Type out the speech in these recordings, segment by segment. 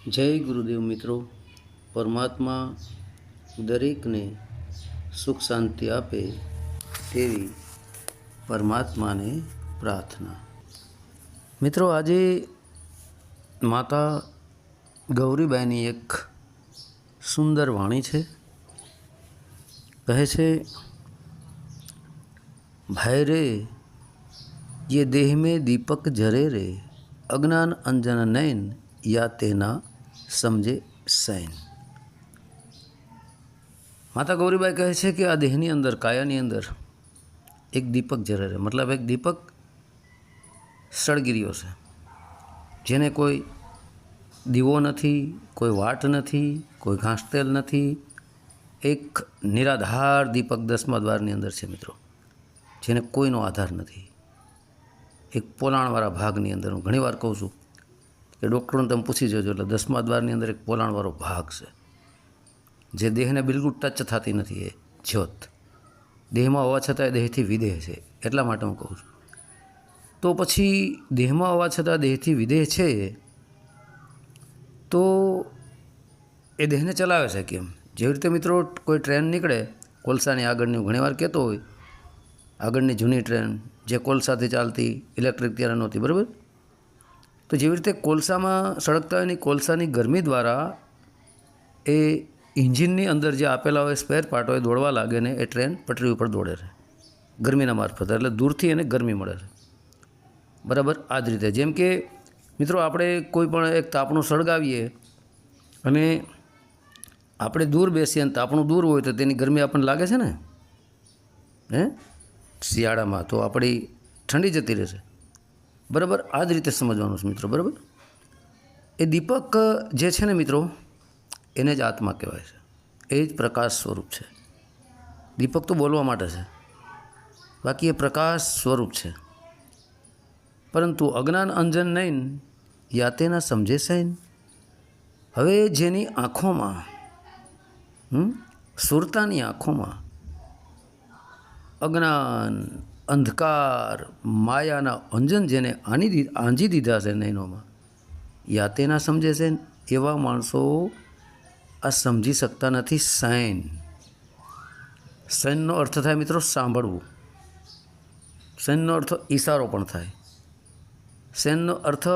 જય ગુરુદેવ મિત્રો પરમાત્મા દરેકને સુખ શાંતિ આપે તેવી પરમાત્માને પ્રાર્થના મિત્રો આજે માતા ગૌરીબાઈની એક સુંદર વાણી છે કહે છે ભાઈ રે ये देह में दीपक जरे रे अज्ञान अंजन नयन या तेना સમજે સૈન માતા ગૌરીબાઈ કહે છે કે આ દેહની અંદર, કાયાની અંદર એક દીપક જરે મતલબ એક દીપક સળગી રહ્યો છે. જેને કોઈ દીવો નથી, કોઈ વાટ નથી, કોઈ ઘાસતેલ નથી. એક નિરાધાર દીપક દસમા દ્વારની અંદર છે મિત્રો, જેને કોઈનો આધાર નથી. એક પોલાણવાળા ભાગની અંદર હું ઘણીવાર કહું છું કે ડૉક્ટરોને તમે પૂછી જજો એટલે દસમા દ્વારની અંદર એક પોલાણવાળો ભાગ છે. જે દેહને બિલકુલ ટચ થતી નથી એ જ્યોત. દેહમાં હોવા છતાં દેહથી વિદેહ છે. એટલા માટે હું કહું છું. તો પછી દેહમાં હોવા છતાં દેહથી વિદેહ છે તો એ દેહને ચલાવે છે કેમ? જેવી રીતે મિત્રો કોઈ ટ્રેન નીકળે, કોલસાની આગળની ઘણીવાર કહેતો હોય, આગળની જૂની ટ્રેન જે કોલસાથી ચાલતી, ઇલેક્ટ્રિક ત્યારે નહોતી, બરાબર? તો જેવી રીતે કોલસામાં સળગતા એની કોલસાની ગરમી દ્વારા એ ઇન્જિનની અંદર જે આપેલા હોય સ્પેર પાર્ટ હોય દોડવા લાગે ને એ ટ્રેન પટરી ઉપર દોડે રહે ગરમીના મારફતે, એટલે દૂરથી એને ગરમી મળે છે. બરાબર? આ જ રીતે. જેમ કે, મિત્રો, આપણે કોઈ પણ એક તાપણું સળગાવીએ અને આપણે દૂર બેસીએ અને તાપણું દૂર હોય તો તેની ગરમી આપણને લાગે છે ને? હે? શિયાળામાં તો આપણી ઠંડી જતી રહેશે. બરાબર? આ જ રીતે સમજવાનું છે મિત્રો, બરાબર? એ દીપક જે છે ને મિત્રો, એને જ આત્મા કહેવાય છે. એ જ પ્રકાશ સ્વરૂપ છે. દીપક તો બોલવા માટે છે. બાકી એ પ્રકાશ સ્વરૂપ છે. પરંતુ અજ્ઞાન અંજન નહીં યાતેના સમજે સૈન. હવે જેની આંખોમાં સુરતાની આંખોમાં અજ્ઞાન અંધકાર, માયાના અંજન જેને આની આંજી દીધા છે નૈનોમાં યા તેના સમજે છે એવા માણસો આ સમજી શકતા નથી સૈન સૈનનો અર્થ થાય મિત્રો સાંભળવું. સૈનનો અર્થ ઈશારો પણ થાય. સૈનનો અર્થ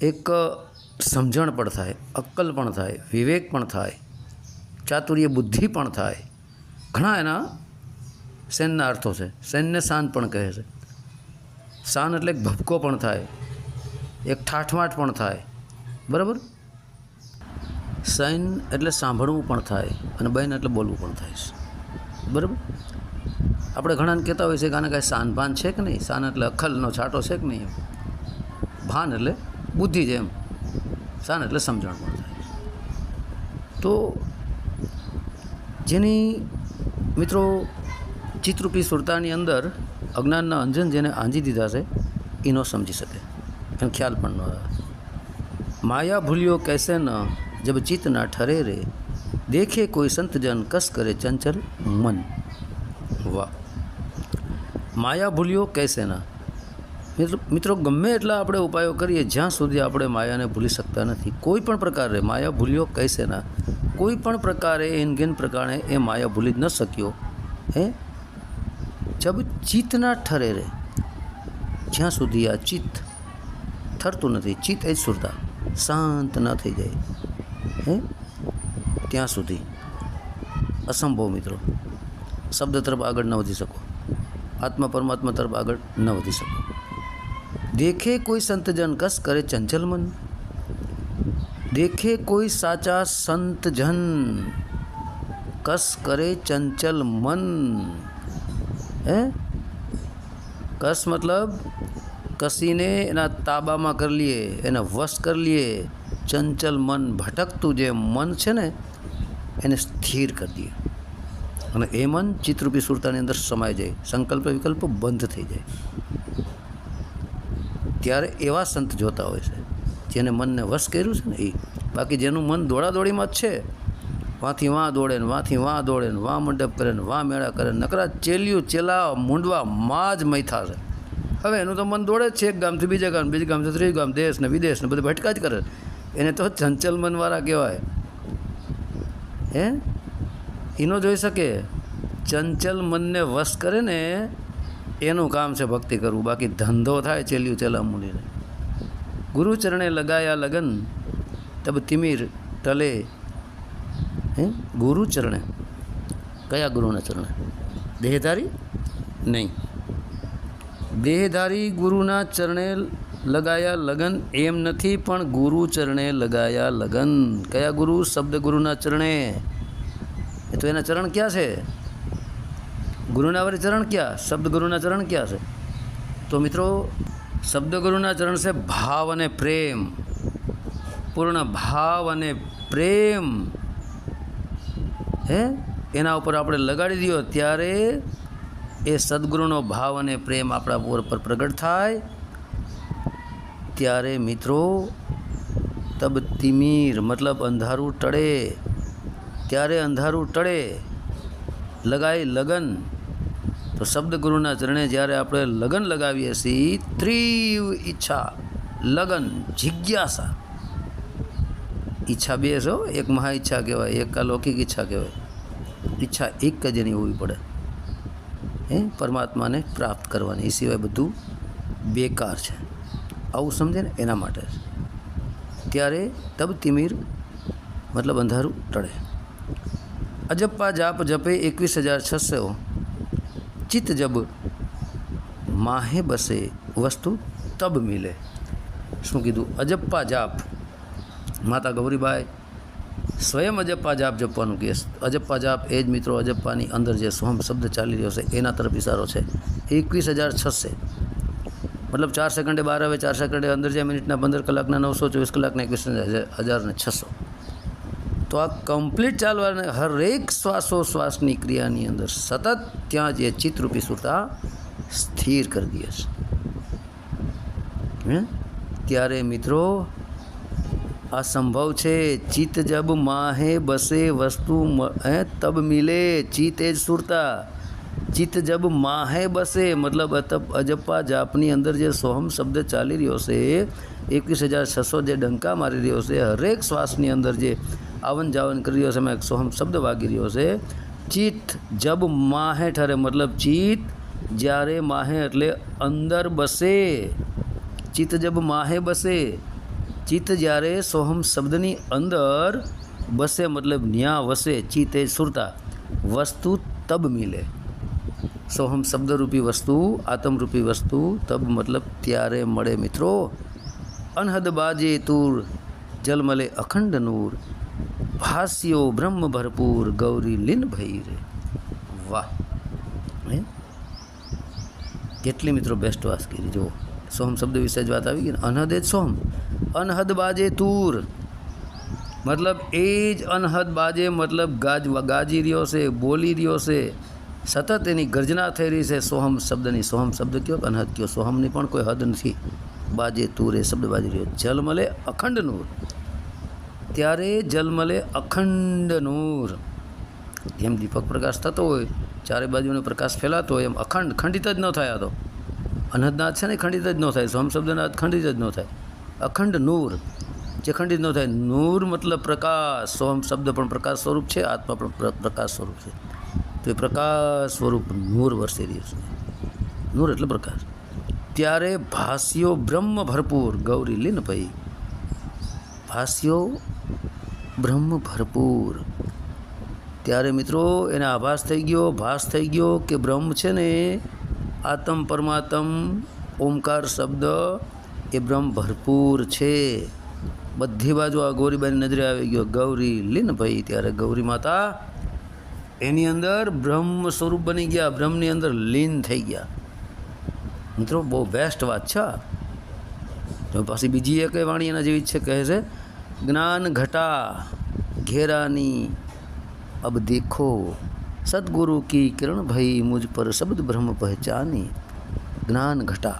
એક સમજણ પણ થાય, અક્કલ પણ થાય, વિવેક પણ થાય, ચાતુર્ય બુદ્ધિ પણ થાય. ઘણા એના સૈનના અર્થો છે. સૈન્ય શાન પણ કહે છે. શાન એટલે એક ભપકો પણ થાય. એક ઠાઠમાઠ પણ થાય. બરાબર? સૈન એટલે સાંભળવું પણ થાય અને બહેન એટલે બોલવું પણ થાય છે. બરાબર? આપણે ઘણાને કહેતા હોય છે કે આને કાંઈ શાન ભાન છે કે નહીં? શાન એટલે અખલનો છાંટો છે કે નહીં? ભાન એટલે બુદ્ધિ જ એમ શાન એટલે સમજણ પણ થાય. તો જેની મિત્રો ચિત્રરૂપી સુરતાની અંદર અજ્ઞાનના અંજન જેને આંજી દીધા છે, એ ન સમજી શકે. એનો ખ્યાલ પણ ન આવે. માયા ભૂલ્યો કહેશે ન, જબ ચિત્ત ના ઠરે રે. દેખે કોઈ સંતજન કસ કરે ચંચલ મન. વાહ. માયા ભૂલ્યો કહેશે ના. મિત્રો ગમે એટલા આપણે ઉપાયો કરીએ, જ્યાં સુધી આપણે માયાને ભૂલી શકતા નથી. કોઈ પણ પ્રકારે માયા ભૂલ્યો કહેશે ના. કોઈ પણ પ્રકારે એનગેન પ્રકારે એ માયા ભૂલી જ ન શક્યો. હે? જબ ચિત્ત ના ઠરે રે જ્યાં સુધી આ ચિત્ત ઠરતું નથી ચિત્ત એ જ સુરતા શાંત ન થઈ જાય હે ત્યાં સુધી અસંભવ મિત્રો શબ્દ તરફ આગળ ન વધી શકો આત્મા પરમાત્મા તરફ આગળ ન વધી શકો દેખે કોઈ સંતજન કસ કરે ચંચલ મન દેખે કોઈ સાચા સંતજન કસ કરે ચંચલ મન હે? કસ મતલબ? કસીને એના તાબામાં કરી લઈએ એને વશ કરી લઈએ ચંચલ મન ભટકતું જે મન છે ને, એને સ્થિર કરી દઈએ અને એ મન ચિત્રરૂપી સુરતાની અંદર સમાઈ જાય. સંકલ્પ વિકલ્પ બંધ થઈ જાય. ત્યારે એવા સંત જોતા હોય છે, જેને મનને વશ કર્યું છે ને, એ. બાકી જેનું મન દોડાદોડીમાં જ છે વાંથી વાં દોડે ને વાંથી વાં દોડે ને વાં મંડપ કરે ને વાં મેળા કરે ને નકરા ચેલિયું ચેલા મૂંડવા માં જ મૈથા છે. હવે એનું તો મન દોડે જ છે એક ગામથી બીજા ગામ, બીજા ગામથી ત્રીજું ગામ, દેશ ને વિદેશ ને બધું ભટકા જ કરે. એને તો ચંચલ મનવાળા કહેવાય. હે? એનો જોઈ શકે? ચંચલ મનને વશ કરે ને એનું કામ છે ભક્તિ કરવું. બાકી ધંધો થાય ચેલ્યું ચેલા મૂડીને. ગુરુ ચરણે લગાયા લગન, તબ તિમિર ટલે હે? ગુરુ ચરણે. કયા ગુરુના ચરણે? દેહધારી? નહીં. દેહધારી ગુરુના ચરણે લગાયા લગન એમ નથી, પણ ગુરુ ચરણે લગાયા લગન. કયા ગુરુ? શબ્દ ગુરુના ચરણે. એ તો એના ચરણ ક્યાં છે? ગુરુના વરે ચરણ ક્યાં? શબ્દ ગુરુના ચરણ ક્યાં છે? તો મિત્રો, શબ્દ ગુરુના ચરણ છે ભાવ અને પ્રેમ. પૂર્ણ ભાવ અને પ્રેમ. હે? એના ઉપર આપણે લગાડી દો ત્યારે એ સદગુરુનો ભાવ અને પ્રેમ આપણા ઉપર પર પ્રગટ થાય. ત્યારે મિત્રો, તબ તિમીર, મતલબ અંધારું ટળે. ત્યારે અંધારું ટળે. લગાય લગન. તો શબ્દ ગુરુના ચરણે જ્યારે આપણે લગન લગાવીએ છીએ, ત્રીવ ઈચ્છા, લગન, જિજ્ઞાસા. ઈચ્છા બે છો એક મહા ઈચ્છા કહેવાય, એક અલૌકિક ઈચ્છા કહેવાય. ઈચ્છા એક જ એની હોવી પડે. એ પરમાત્માને પ્રાપ્ત કરવાની. એ સિવાય બધું બેકાર છે. આવું સમજે ને એના માટે. ત્યારે તબ તિમિર મતલબ અંધારું ટળે. અજપ્પા જાપ જપે એકવીસ હજાર છસો. ચિત્ત જબ માહે બસે વસ્તુ તબ મિલે. શું કીધું? અજપ્પા જાપ માતા ગૌરીબાઈ, સ્વયં અજપ્પા જાપ જપવાનું કહે અજપ્પા જાપ એ જ મિત્રો અજપ્પાની અંદર જે સોમ શબ્દ ચાલી રહ્યો છે, એના તરફ ઇશારો છે. એકવીસ હજાર છસે. મતલબ ચાર સેકન્ડે બાર આવે, ચાર સેકન્ડે અંદર જે મિનિટના પંદર કલાકના, નવસો ચોવીસ કલાકના એકવીસ હજાર ને છસો. તો આ કમ્પ્લીટ ચાલવાને હરેક શ્વાસોશ્વાસની ક્રિયાની અંદર સતત ત્યાં જે ચિત્તરૂપી સુરતા સ્થિર કરી દે છે. ત્યારે મિત્રો આ સંભવ છે ચિત્ત જબ માહે બસે વસ્તુ મ- હે તબ મિલે ચિત્ત એ જ સુરતા ચિત્ત જબ માહે બસે મતલબ અતપ અજપ્પા જાપની અંદર જે સોહમ શબ્દ ચાલી રહ્યો છે એકવીસ હજાર છસો જે ડંકા મારી રહ્યો છે હરેક શ્વાસની અંદર જે આવન જાવન કરી રહ્યો છે એમાં એક સોહમ શબ્દ વાગી રહ્યો છે ચિત્ત જબ માહે ઠરે મતલબ ચિત્ત જ્યારે માહે એટલે અંદર બસે ચિત્ત જબ માહે બસે ચિત્ત જ્યારે સોહમ શબ્દની અંદર બસે મતલબ ન્યા વસે, ચિત્ત એ સુરતા, વસ્તુ તબ મિલે. સોહમ શબ્દરૂપી વસ્તુ, આત્મરૂપી વસ્તુ, તબ મતલબ ત્યારે મળે મિત્રો. અનહદ બાજે તુર જલમલે અખંડ નૂર. ભાસ્યો બ્રહ્મ ભરપૂર, ગૌરી લીન ભઈ રે વાહ. હે? કેટલી મિત્રો બેસ્ટ વાત કરી. જો સોહમ શબ્દ વિશે જ વાત આવી ગઈ ને. અનહદ એ જ સોહમ. અનહદ બાજે તૂર. મતલબ એ જ અનહદ બાજે મતલબ ગાજ ગાજી રહ્યો છે, બોલી રહ્યો છે. સતત એની ગર્જના થઈ રહી છે. સોહમ શબ્દની, સોહમ શબ્દ કયો અનહદ કયો? સોહમની પણ કોઈ હદ નથી. બાજે તુર એ શબ્દ બાજી રહ્યો જલમલે અખંડ નૂર. ત્યારે જલમલે અખંડ નૂર. જેમ દીપક પ્રકાશ થતો હોય, ચારે બાજુનો પ્રકાશ ફેલાતો હોય, એમ અખંડ ખંડિત જ ન થાય તો. અનહદનાથ છે ને ખંડિત જ ન થાય. સોમ શબ્દના ખંડિત જ ન થાય. અખંડ નૂર. જે ખંડિત ન થાય. નૂર મતલબ પ્રકાશ સોમ શબ્દ પણ પ્રકાશ સ્વરૂપ છે, આત્મા પણ પ્રકાશ સ્વરૂપ છે. તો એ પ્રકાશ સ્વરૂપ નૂર વરસી રહ્યું છે. નૂર એટલે પ્રકાશ. ત્યારે ભાસ્યો બ્રહ્મ ભરપૂર. ગૌરી લીન ભાઈ. ભાસ્યો બ્રહ્મ ભરપૂર. ત્યારે મિત્રો એને આભાસ થઈ ગયો, ભાસ થઈ ગયો કે બ્રહ્મ છે ને, આત્મ પરમાત્મ, ઓમકાર શબ્દ એ ભ્રમ ભરપૂર છે બધી બાજુ આ ગૌરીબાની નજરે આવી ગયો ગૌરી લીન ભાઈ ત્યારે ગૌરી માતા એની અંદર બ્રહ્મ સ્વરૂપ બની ગયા બ્રહ્મની અંદર લીન થઈ ગયા મિત્રો બહુ બેસ્ટ વાત છે તો પાછી બીજી એક વાણી એના જેવી છે કહે છે જ્ઞાન ઘટા ઘેરાની અબ દેખો સદગુરુ કી કિરણ ભઈ મુજ પર શબ્દ બ્રહ્મ પહેચાની જ્ઞાન ઘટા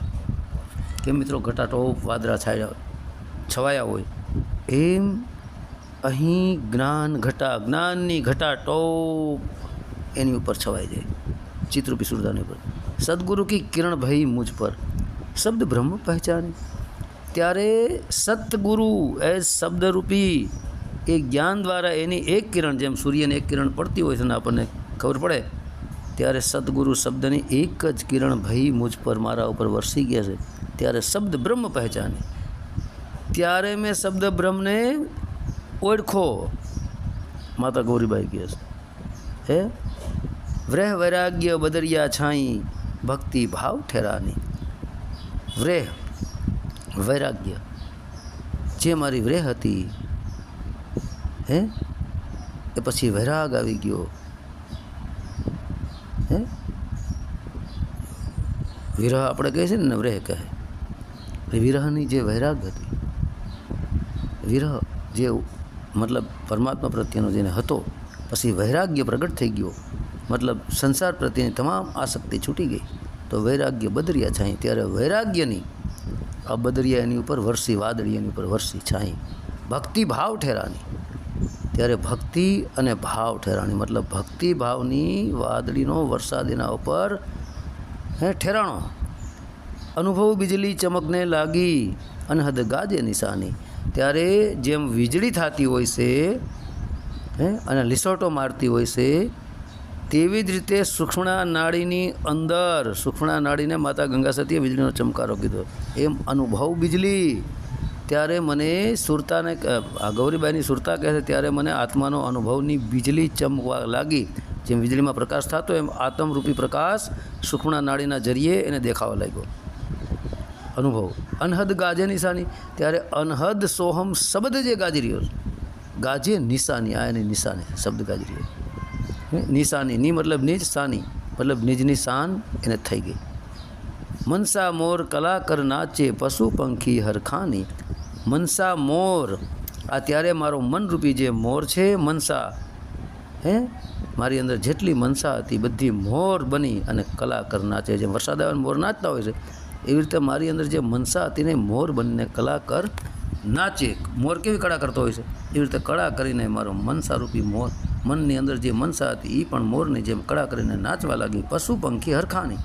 કે મિત્રો ઘટાટો વાદરા છાયા, છવાયા હોય? એમ અહીં જ્ઞાન ઘટા, જ્ઞાનની ઘટા ટોપ એની ઉપર છવાઈ જાય. ચિત્રરૂપી સુરદાની ઉપર. સદગુરુ કી કિરણ ભઈ મુજ પર. શબ્દ બ્રહ્મ પહેચાને. ત્યારે સતગુરુ એ શબ્દરૂપી એ જ્ઞાન દ્વારા એની એક કિરણ, જેમ સૂર્યની એક કિરણ પડતી હોય છે ને આપણને ખબર પડે ત્યારે સદગુરુ શબ્દની એક જ કિરણ ભય મુજ પર મારા ઉપર વરસી ગયા છે. ત્યારે શબ્દ બ્રહ્મ પહેચાની. ત્યારે મેં શબ્દ બ્રહ્મને ઓળખો. માતા ગૌરીબાઈ કહે છે. હે? વ્રેહ વૈરાગ્ય બદરિયા છાઈ, ભક્તિ ભાવ ઠેરાની. વ્રેહ, વૈરાગ્ય. જે મારી વ્રેહ હતી, હે? એ પછી વૈરાગ આવી ગયો. વિરહ આપણે કહીએ છીએ ને, નવરેહ કહે. વિરહની જે વૈરાગ હતી, વિરહ જે મતલબ પરમાત્મા પ્રત્યેનો જેને હતો, પછી વૈરાગ્ય પ્રગટ થઈ ગયો. મતલબ સંસાર પ્રત્યેની તમામ આસક્તિ છૂટી ગઈ. તો વૈરાગ્ય બદરિયા છાંય. ત્યારે વૈરાગ્યની, આ બદરિયા એની ઉપર વરસી વાદળી એની ઉપર વરસી છાંય. ભક્તિ ભાવ ઠેરાની. ત્યારે ભક્તિ અને ભાવ ઠેરાણી મતલબ ભક્તિ ભાવની વાદળીનો વરસાદ એના ઉપર હે ઠેરાણો, અનુભવ બીજળી ચમકને લાગી અનહદ ગાજે નિશાની. ત્યારે જેમ વીજળી થતી હોય છે, હે, અને લીસોટો મારતી હોય છે, તેવી જ રીતે સૂક્ષ્મણા નાળીની અંદર, સૂક્ષ્મણા નાળીને માતા ગંગા સતીએ વીજળીનો ચમકારો કીધો. એમ અનુભવ વીજળી ત્યારે મને સુરતાને ગૌરીબાઈની સુરતા કહે છે, ત્યારે મને આત્માનો અનુભવની વીજળી ચમકવા લાગી. જેમ વીજળીમાં પ્રકાશ થતો એમ આતમરૂપી પ્રકાશ સૂક્ષ્મણા નાડીના જરીએ એને દેખાવા લાગ્યો. અનુભવ. અનહદ ગાજે નિશાની. ત્યારે અનહદ સોહમ શબ્દ જે ગાજી રહ્યો ગાજે નિશાની. આ એની નિશાની શબ્દ ગાજી રહ્યો? નિશાની. ની મતલબ નિજ, સાની. મતલબ નિજની શાન એને થઈ ગઈ. મનસા મોર કલાકર નાચે પશુ પંખી હરખાની મનસા મોર. આ ત્યારે મારો મનરૂપી જે મોર છે, મનસા. હે? મારી અંદર જેટલી મનસા હતી, બધી મોર બની અને કલાકર નાચે જેમ વરસાદ આવે મોર નાચતા હોય છે. એવી રીતે મારી અંદર જે મનસા હતી ને મોર બનીને કલાકર નાચે. મોર કેવી કળા કરતો હોય છે? એવી રીતે કળા કરીને મારો મનસારૂપી મોર, મનની અંદર જે મનસા હતી એ પણ મોરની જેમ કળા કરીને નાચવા લાગી. પશુ પંખી હરખાની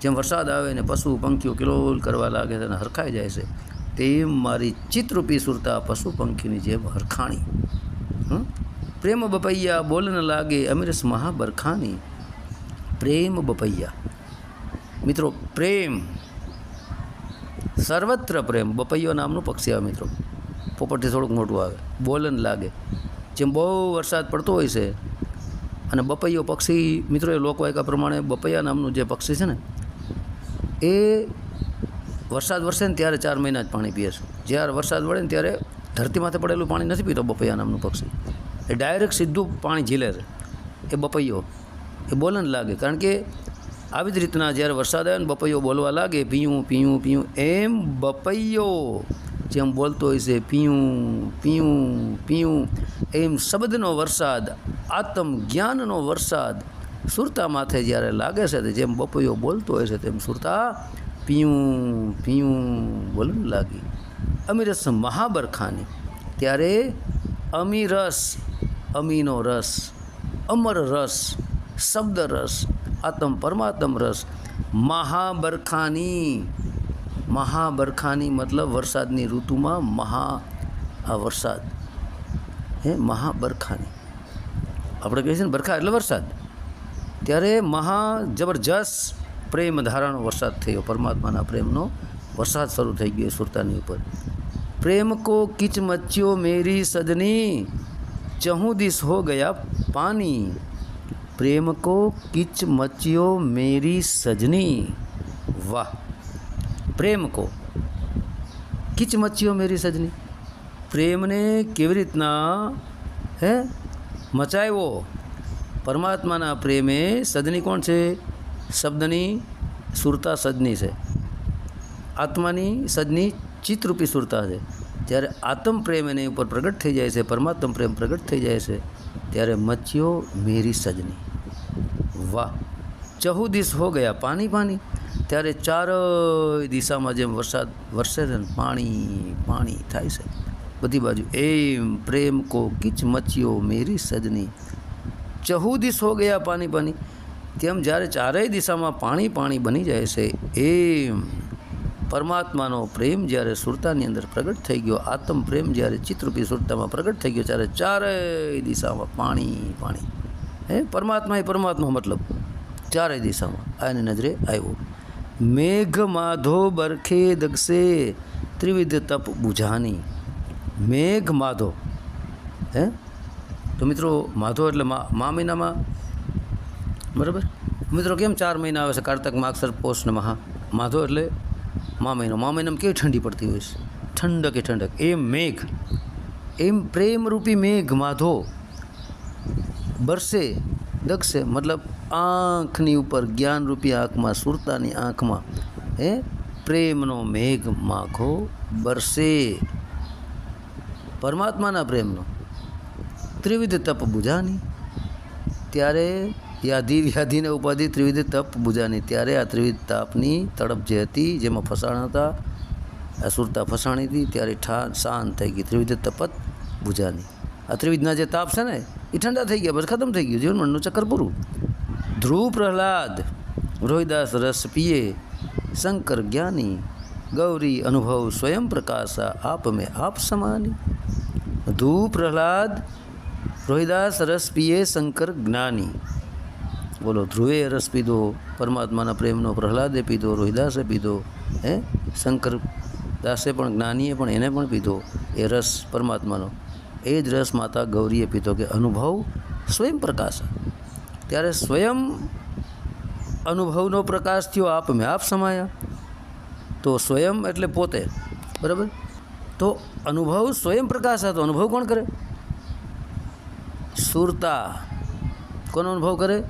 જેમ વરસાદ આવે ને પશુ પંખીઓ કિલોલ કરવા લાગે છે અને હરખાઈ જાય છે, તેમ મારી ચિત્રરૂપી સુરતા પશુ પંખીની જેમ હરખાણી. હં? પ્રેમ બપૈયા બોલન લાગે અમીરસ મહાબરખાની. પ્રેમ બપૈયા. મિત્રો, પ્રેમ. સર્વત્ર પ્રેમ. બપૈયો નામનું પક્ષી આવે મિત્રો. પોપટથી થોડુંક મોટું આવે. બોલન લાગે. જેમ બહુ વરસાદ પડતો હોય છે, અને બપૈયો પક્ષી, મિત્રો, એ લોકવાયકા પ્રમાણે બપૈયા નામનું જે પક્ષી છે ને, એ વરસાદ વરસે ને ત્યારે ચાર મહિના જ પાણી પીએ છે. જ્યારે વરસાદ વળે ને ત્યારે ધરતી પડેલું પાણી નથી પીતો બપૈયા નામનું પક્ષી. એ ડાયરેક્ટ સીધું પાણી ઝીલે એ બપૈયો. એ બોલન લાગે. કારણ કે આવી જ રીતના જ્યારે વરસાદ આવે ને બપૈયો બોલવા લાગે, પીયું પીયું પીયું. એમ બપૈયો જેમ બોલતો હોય છે, પીયું પીયું પીયું. એમ શબ્દનો વરસાદ, આત્મ જ્ઞાનનો વરસાદ સુરતા માથે જ્યારે લાગે છે, તે જેમ બપૈયો બોલતો હોય છે, તેમ સુરતા પીયું પીયું બોલવું લાગી. અમીરસ મહાબરખાની. ત્યારે અમીરસ અમીનો રસ, અમર રસ, શબ્દ રસ, આત્મ પરમાત્મ રસ, મહાબરખાની. મહાબરખાની મતલબ વરસાદની ઋતુમાં મહા, આ વરસાદ. હે, મહાબરખાની. આપણે કહીએ છીએ ને બરખા એટલે વરસાદ. ત્યારે મહા જબરજસ્ત પ્રેમ ધારાનો વરસાદ થયો, પરમાત્માના પ્રેમનો. વરસાદ શરૂ થઈ ગયો સુરતાની ઉપર. પ્રેમ કો કિચ મચ્યો મેરી સદની ચહું દિસ હો ગયા પાની પ્રેમ કો કિચ મચ્યો મેરી સજની વાહ પ્રેમ કો કિચ મચ્યો મેરી સજની પ્રેમને કેવી રીતના હે મચાવ્યો પરમાત્માના પ્રેમે સદની કોણ છે શબ્દની સુરતા સદની છે આત્માની સદની ચિત્તરૂપી સુરતા છે. જ્યારે આત્મ પ્રેમ એની ઉપર પ્રગટ થઈ જાય છે, પરમાત્મ પ્રેમ પ્રગટ થઈ જાય છે, ત્યારે મચ્યો મેરી સજની. વાહ! ચહુ દિશ હો ગયા, પાણી પાણી. ત્યારે ચારે દિશામાં જેમ વરસાદ વરસે છે ને, પાણી પાણી થાય છે. બધી બાજુ એમ પ્રેમ કો કિચ મચ્યો મેરી સજની. ચહુ દિશ હો ગયા પાણી પાણી. તેમ જ્યારે ચારેય દિશામાં પાણી પાણી બની જાય છે, એમ પરમાત્માનો પ્રેમ જ્યારે સુરતાની અંદર પ્રગટ થઈ ગયો, આત્મ પ્રેમ જ્યારે ચિત્રરૂપી સુરતામાં પ્રગટ થઈ ગયો, ત્યારે ચારેય દિશામાં પાણી પાણી. હે, પરમાત્મા એ પરમાત્મા મતલબ. ચારેય દિશામાં આની નજરે આવ્યો. મેઘ માધો બરખે દગસે, ત્રિવિધ તપ બુઝાની. મેઘ માધો. હે? તો મિત્રો, માધો એટલે મા મહિનામાં? બરાબર? મિત્રો, કેમ ચાર મહિના આવે છે? કારતક માગસર પોષ મહા માધો એટલે મા મહિનો મા મહિનામાં કેવી ઠંડી પડતી હોય છે? ઠંડક ઠંડક. એમ મેઘ. એમ પ્રેમરૂપી મેઘ માધો. બરસે દક્ષે મતલબ આંખની ઉપર જ્ઞાનરૂપી આંખમાં, સુરતાની આંખમાં, હે? પ્રેમનો મેઘ માખો બરસે. પરમાત્માના પ્રેમનો. ત્રિવિધ તપ બુજાની. ત્યારે યાધિ વ્યાધિને ઉપાધિ ત્રિવિધ તપ બુઝાની ત્યારે આ ત્રિવિધ તાપની તડપ જે હતી જેમાં ફસાણ હતા આ સુરતા ફસાણી હતી ત્યારે ઠા શાંત થઈ ગઈ ત્રિવિધ તપત બુઝાની આ ત્રિવિધના જે તાપ છે ને એ ઠંડા થઈ ગયા બસ ખતમ થઈ ગયું જીવન મનનું ચક્કર પૂરું। ધ્રુવ પ્રહલાદ, રોહિદાસ રસ પીએ, શંકર જ્ઞાની, ગૌરી અનુભવ સ્વયં પ્રકાશા, આપ મેં આપ સમાની। ધ્રુવ પ્રહલાદ, રોહિદાસ રસ પીએ, શંકર જ્ઞાની। બોલો, ધ્રુવે રસ પીધો, પરમાત્માના પ્રેમનો પ્રહલાદે પીધો, રોહિદાસે પીધો, હે? શંકર દાસે પણ, જ્ઞાનીએ પણ એને પણ પીધો એ રસ પરમાત્માનો. એ જ રસ માતા ગૌરીએ પીધો કે અનુભવ સ્વયં પ્રકાશ. ત્યારે સ્વયં અનુભવનો પ્રકાશ થયો આપ મેં આપ સમાયા. તો સ્વયં એટલે પોતે, બરાબર? તો અનુભવ સ્વયં પ્રકાશ હતો. અનુભવ કોણ કરે? સુરતા. કોનો અનુભવ કરે?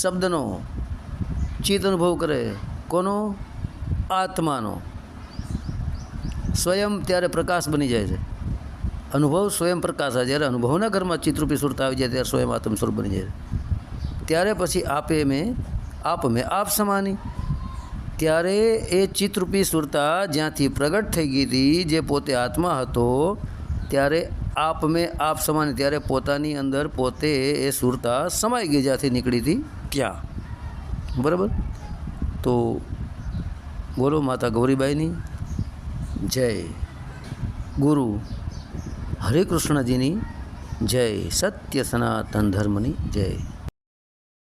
શબ્દનો ચિત્ત અનુભવ કરે કોનો? આત્માનો. સ્વયં ત્યારે પ્રકાશ બની જાય છે. અનુભવ સ્વયં પ્રકાશ આ જ્યારે અનુભવના ઘરમાં ચિત્રરૂપી સુરતા આવી જાય ત્યારે સ્વયં આત્મ સ્વરૂપ બની જાય ત્યારે પછી આપે મેં, આપ મેં, આપ સમાની. ત્યારે એ ચિત્રરૂપી સુરતા જ્યાંથી પ્રગટ થઈ ગઈ હતી, જે પોતે આત્મા હતો, ત્યારે આપ મેં, આપ સમાની, ત્યારે પોતાની અંદર પોતે એ સુરતા સમાઈ ગઈ જ્યાંથી નીકળી હતી. ત્યાં બરાબર? તો બોલો માતા ગૌરીબાઈની. જય ગુરુ હરે કૃષ્ણજીની જય સત્ય સનાતન ધર્મની જય.